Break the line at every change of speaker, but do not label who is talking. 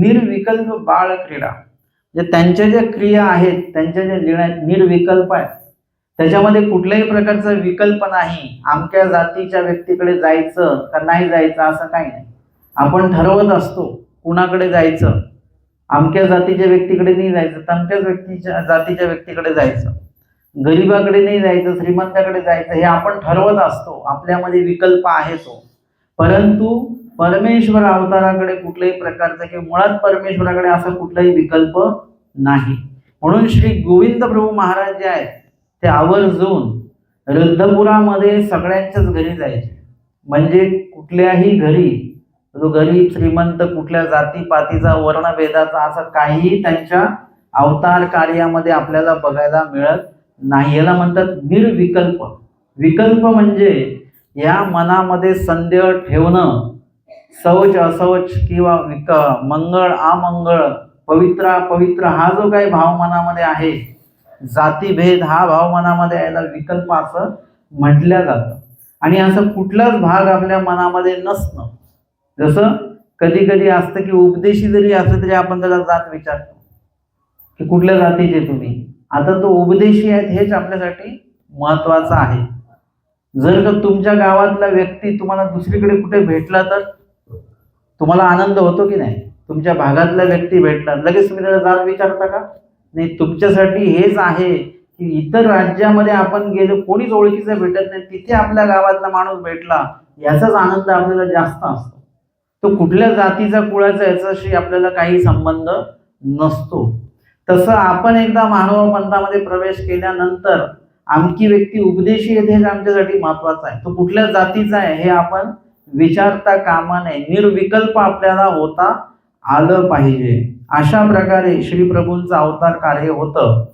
निर्विकल्प बाळ क्रीडा. म्हणजे त्यांच्या ज्या क्रिया आहेत त्यांच्या ज्या निर्णय निर्विकल्प आहेत त्याच्यामध्ये कुठल्याही प्रकारचा विकल्प नाही. आमच्या जातीच्या व्यक्तीकडे जायचं का नाही जायचं असं काही नाही. आपण ठरवत असतो कुणाकडे जायचं. आमच्या जातीच्या व्यक्तीकडे नाही जायचं तमक्याच व्यक्तीच्या जातीच्या व्यक्तीकडे जायचं. गरीबाकडे नाही जायचं श्रीमंताकडे जायचं हे आपण ठरवत असतो. आपल्यामध्ये विकल्प आहे तो. परंतु परमेश्वर अवताराकडे कुठल्याही प्रकारचा किंवा मुळात परमेश्वराकडे असा कुठलाही विकल्प नाही. म्हणून श्री गोविंद प्रभू महाराज जे आहेत ते आवर्जून रुद्धपुरामध्ये सगळ्यांच्याच घरी जायचे. म्हणजे कुठल्याही घरी जो गरीब श्रीमंत कुठल्या जातीपातीचा वर्णभेदाचा असं काहीही त्यांच्या अवतार कार्यामध्ये आपल्याला बघायला मिळत नाही. याला म्हणतात निर्विकल्प. विकल्प म्हणजे या मनामध्ये संदेह ठेवणं सवच असवच किंवा विक मंगळ अमंगळ पवित्र हा जो काही भाव मनामध्ये आहे जातीभेद हा भाव मनामध्ये यायला विकल्प असं म्हटलं जातं. आणि असं कुठलाच भाग आपल्या मनामध्ये नसणं. जसं कधी कधी असतं की उपदेशी जरी असलं तरी आपण त्याला जात विचारतो. की कुठल्या जातीचे तुम्ही? आता तो उपदेशी आहेत हेच आपल्यासाठी महत्वाचं आहे. जर का तुमच्या गावातला व्यक्ती तुम्हाला दुसरीकडे कुठे भेटला तर तुम्हाला आनंद होतो की नाही? तुमच्या भागातला व्यक्ती भेटला लगेच तुम्ही त्याला जात विचारता का? नाही तुमच्यासाठी हेच आहे की इतर राज्यामध्ये आपण गेलो कोणीच ओळखीचं भेटत नाही तिथे आपल्या गावातला माणूस भेटला याचाच आनंद आपल्याला जास्त असतो. तो कुठल्या जातीचा कुळाचा याच्याशी आपल्याला काही संबंध नसतो. तसं आपण एकदा मानव पंथामध्ये प्रवेश केल्यानंतर आमकी व्यक्ती उपदेशी येते हे आमच्यासाठी महत्वाचं आहे. तो कुठल्या जातीचा आहे हे आपण विचारता कामा नये. निर्विकल्प आपल्याला होता आलं पाहिजे. अशा प्रकारे श्री प्रभूंचं अवतार कार्य होतं.